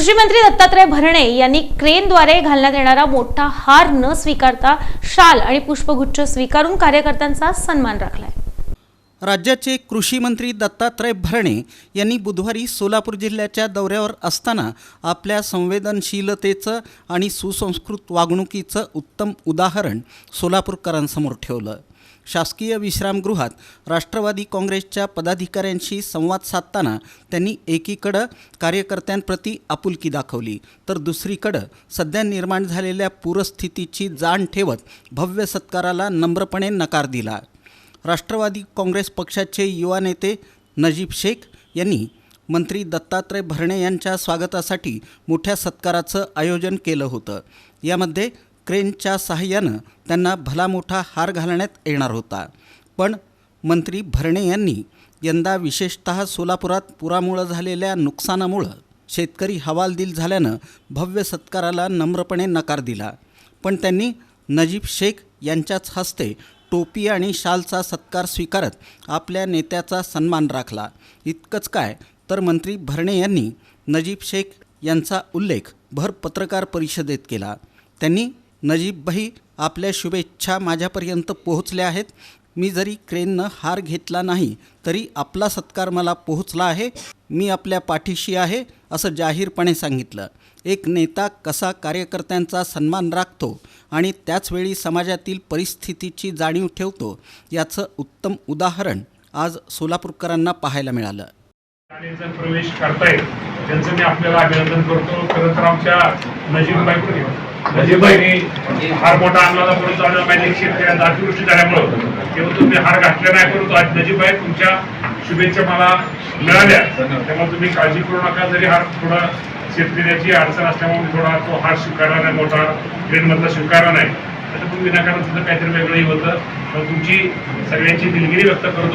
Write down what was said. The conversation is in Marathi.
कृषी मंत्री दत्तात्रय भरणे यांनी क्रेनद्वारे घालण्यात येणारा मोठा हार न स्वीकारता शाल आणि पुष्पगुच्छ स्वीकारून कार्यकर्त्यांचा सन्मान राखलाय. राज्याचे कृषी मंत्री दत्तात्रय भरणे यांनी बुधवारी सोलापूर जिल्ह्याच्या दौऱ्यावर असताना आपल्या संवेदनशीलतेचं आणि सुसंस्कृत वागणुकीचं उत्तम उदाहरण सोलापूरकरांसमोर ठेवलं. शासकीय विश्रामगृहात राष्ट्रवादी काँग्रेसच्या पदाधिकाऱ्यांशी संवाद साधताना त्यांनी एकीकडं कार्यकर्त्यांप्रती आपुलकी दाखवली तर दुसरीकडं सध्या निर्माण झालेल्या पूरस्थितीची जाण ठेवत भव्य सत्काराला नम्रपणे नकार दिला. राष्ट्रवादी काँग्रेस पक्षाचे युवा नेते नजीब शेख यांनी मंत्री दत्तात्रय भरणे यांच्या स्वागतासाठी मोठ्या सत्काराचं आयोजन केलं होतं. यामध्ये क्रेनच्या सहाय्यानं त्यांना भला मोठा हार घालण्यात येणार होता. पण मंत्री भरणे यांनी यंदा विशेषतः सोलापुरात पुरामुळं झालेल्या नुकसानामुळं शेतकरी हवालदिल झाल्यानं भव्य सत्काराला नम्रपणे नकार दिला. पण त्यांनी नजीब शेख यांच्याच हस्ते टोपी आणि शालचा सत्कार स्वीकारत आपल्या नेत्याचा सन्मान राखला. इतकंच काय तर मंत्री भरणे यांनी नजीब शेख यांचा उल्लेख भर पत्रकार परिषदेत केला. त्यांनी नजीबभाई आपल्या शुभेच्छा माझ्यापर्यंत पोहोचल्या आहेत. मी जरी क्रेननं हार घेतला नाही तरी आपला सत्कार मला पोहोचला आहे. मी आपल्या पाठीशी आहे असं जाहीरपणे सांगितलं. एक नेता कसा कार्यकर्त्यांचा सन्मान राखतो आणि त्याचवेळी समाजातील परिस्थितीची जाणीव ठेवतो याचं उत्तम उदाहरण आज सोलापूरकरांना पाहायला मिळालं. प्रवेश करतायत त्यांचं मी आपल्याला अभिनंदन करतो. खरं तर आमच्या म्हणजे नजीबबाई हार मोठा आणला पुढे जाणं आम्हाला माहिती शेतकऱ्यांचा अतिवृष्टी झाल्यामुळं. तेव्हा तुम्ही हार घातले नाही परंतु आज नजीबाई तुमच्या शुभेच्छा मला मिळाल्या. त्यामुळे तुम्ही काळजी करू नका जरी हार थोडा शेतकऱ्याची अडचण असल्यामुळे थोडा तो हार स्वीकारला नाही मोठा ट्रेनमधला स्वीकारला नाही. तर तुम्ही विनाकारण सुद्धा काहीतरी वेगळंही होतं. पण तुमची सगळ्यांची दिलगिरी व्यक्त करतो.